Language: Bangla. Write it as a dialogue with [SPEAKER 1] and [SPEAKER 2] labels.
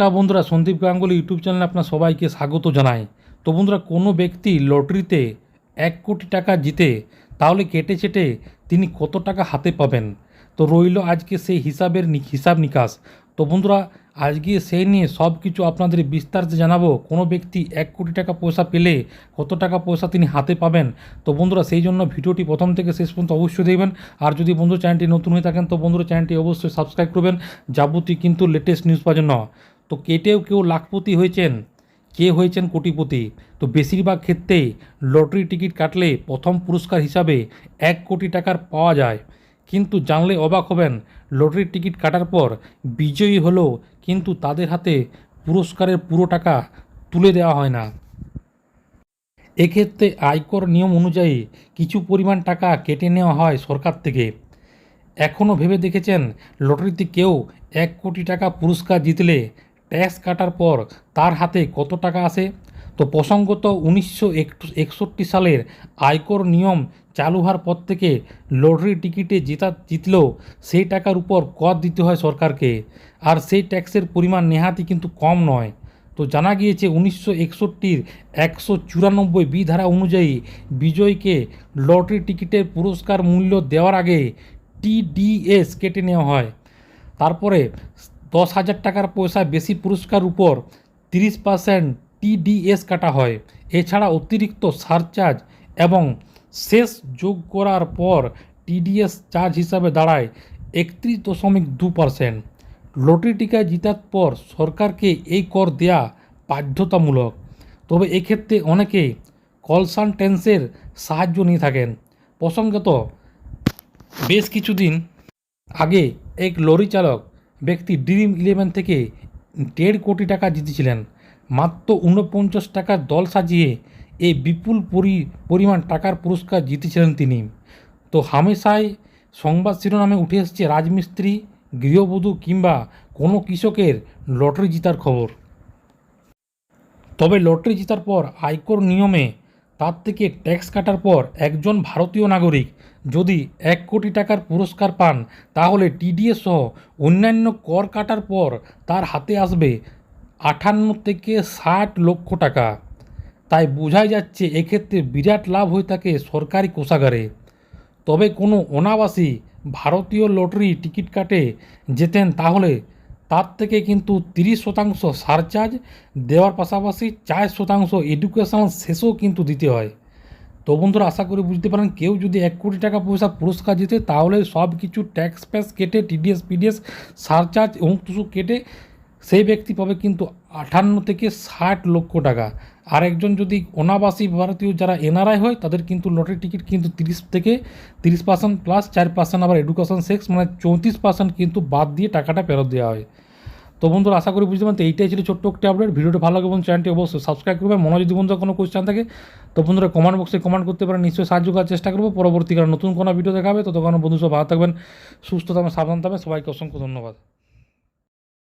[SPEAKER 1] নমস্কার বন্ধুরা, সন্দীপ গাঙ্গুলি ইউটিউব চ্যানেলে আপনার সবাইকে স্বাগত জানাই। তো বন্ধুরা, কোনো ব্যক্তি লটারিতে এক কোটি টাকা জিতে, তাহলে কেটে চেটে তিনি কত টাকা হাতে পাবেন? তো রইল আজকে সেই হিসাবের হিসাব নিকাশ। তো বন্ধুরা, আজকে সেই নিয়ে সব কিছু আপনাদের বিস্তারিত জানাব। কোনো ব্যক্তি এক কোটি টাকা পয়সা পেলে কত টাকা পয়সা তিনি হাতে পাবেন? তো বন্ধুরা, সেই জন্য ভিডিওটি প্রথম থেকে শেষ পর্যন্ত অবশ্যই দেখবেন। আর যদি বন্ধু চ্যানেলটি নতুন হয়ে থাকেন, তো বন্ধুরা চ্যানেলটি অবশ্যই সাবস্ক্রাইব করবেন। যাবতীয় কিন্তু লেটেস্ট নিউজ পাওয়ার জন্য। তো কেটেও কেউ লাখপতি হয়েছেন। কে হয়েছেন কোটিপতি? তো বেশিরভাগ ক্ষেত্রেই লটারি টিকিট কাটলে প্রথম পুরস্কার হিসাবে এক কোটি টাকার পাওয়া যায়। কিন্তু জানলে অবাক হবেন, লটারির টিকিট কাটার পর বিজয়ী হলেও কিন্তু তাদের হাতে পুরস্কারের পুরো টাকা তুলে দেওয়া হয় না। এক্ষেত্রে আয়কর নিয়ম অনুযায়ী কিছু পরিমাণ টাকা কেটে নেওয়া হয় সরকার থেকে। এখনও ভেবে দেখেছেন, লটারিতে কেউ এক কোটি টাকা পুরস্কার জিতলে ট্যাক্স কাটার পর তার হাতে কত টাকা আসে তো প্রসঙ্গত উনিশশো একষট্টি সালের আয়কর নিয়ম চালু হওয়ার পর থেকে লটারি টিকিটে জেতা, জিতলেও সেই টাকার উপর কর দিতে হয় সরকারকে। আর সেই ট্যাক্সের পরিমাণ নেহাতি কিন্তু কম নয়। তো জানা গিয়েছে উনিশশো একষট্টির একশো চুরানব্বই বি ধারা অনুযায়ী বিজয়কে লটারি টিকিটের পুরস্কার মূল্য দেওয়ার আগে টিডিএস কেটে নেওয়া হয়। তারপরে দশ হাজার টাকার পয়সা বেশি পুরস্কার উপর তিরিশ পার্সেন্ট টিডিএস কাটা হয়। এছাড়া অতিরিক্ত সারচার্জ এবং শেষ যোগ করার পর টিডিএস চার্জ হিসাবে দাঁড়ায় একত্রিশ দশমিক দু পার্সেন্ট। লটারি টিকা জিতার পর সরকারকে এই কর দেয়া বাধ্যতামূলক। তবে এক্ষেত্রে অনেকে কনসালটেন্সের সাহায্য নিয়ে থাকেন। প্রসঙ্গত, বেশ কিছুদিন আগে এক লরি চালক ব্যক্তি ড্রিম ইলেভেন থেকে দেড় কোটি টাকা জিতেছিলেন। মাত্র ঊনপঞ্চাশ টাকার দল সাজিয়ে এই বিপুল পরি, পরিমাণ টাকার পুরস্কার জিতেছিলেন তিনি। তো হামেশাই সংবাদ শিরোনামে উঠে এসছে রাজমিস্ত্রি, গৃহবধূ কিংবা কোনো কৃষকের লটারি জিতার খবর। তবে লটারি জেতার পর আয়কর নিয়মে তার থেকে ট্যাক্স কাটার পর একজন ভারতীয় নাগরিক যদি এক কোটি টাকার পুরস্কার পান, তাহলে টিডিএস সহ অন্যান্য কর কাটার পর তার হাতে আসবে আটান্ন থেকে ষাট লক্ষ টাকা। তাই বোঝাই যাচ্ছে এক্ষেত্রে বিরাট লাভ হয়ে থাকে সরকারি কোষাগারে। তবে কোনো অনাবাসী ভারতীয় লটারি টিকিট কাটে যেতেন তাহলে তার থেকে কিন্তু তিরিশ শতাংশ সারচার্জ, দেওয়ার পাশাপাশি চার শতাংশ এডুকেশনাল শেষও কিন্তু দিতে হয়। তো বন্ধুরা, আশা করি বুঝতে পারেন, কেউ যদি এক কোটি টাকা পয়সা পুরস্কার জিতে, তাহলে সব কিছু ট্যাক্স প্যাস কেটে টিডিএস পিডিএস সারচার্জ এবং কিছু কেটে সেই ব্যক্তি পাবে কিন্তু আটান্ন থেকে ষাট লক্ষ টাকা। আর একজন যদি অনাবাসী ভারতীয় যারা এনআরআই হয়, তাদের কিন্তু লটারি টিকিট কিন্তু তিরিশ থেকে তিরিশ পার্সেন্ট প্লাস চার পার্সেন্ট আবার এডুকেশন সেক্স মানে চৌত্রিশ পার্সেন্ট কিন্তু বাদ দিয়ে টাকাটা ফেরত দেওয়া হয়। তো বন্ধুরা, আশা করি বুঝতে পারেন তো এইটাই ছিল ছোট্ট একটি আপডেট ভিডিওটা ভালো লাগে এবং চ্যানেলটি অবশ্যই সাবস্ক্রাইব করবে মনে যদি বন্ধুরা, কোনো কোয়েশ্চেন থাকে তো বন্ধুরা কমেন্ট বক্সে কমেন্ট করতে পারেন। নিশ্চয়ই সাহায্য করার চেষ্টা করব। পরবর্তীকালে নতুন কোনো ভিডিও দেখাবে। তো তখন বন্ধু সব ভালো থাকবেন, সুস্থ থাকবেন, সাবধান থাকবেন। সবাইকে অসংখ্য ধন্যবাদ।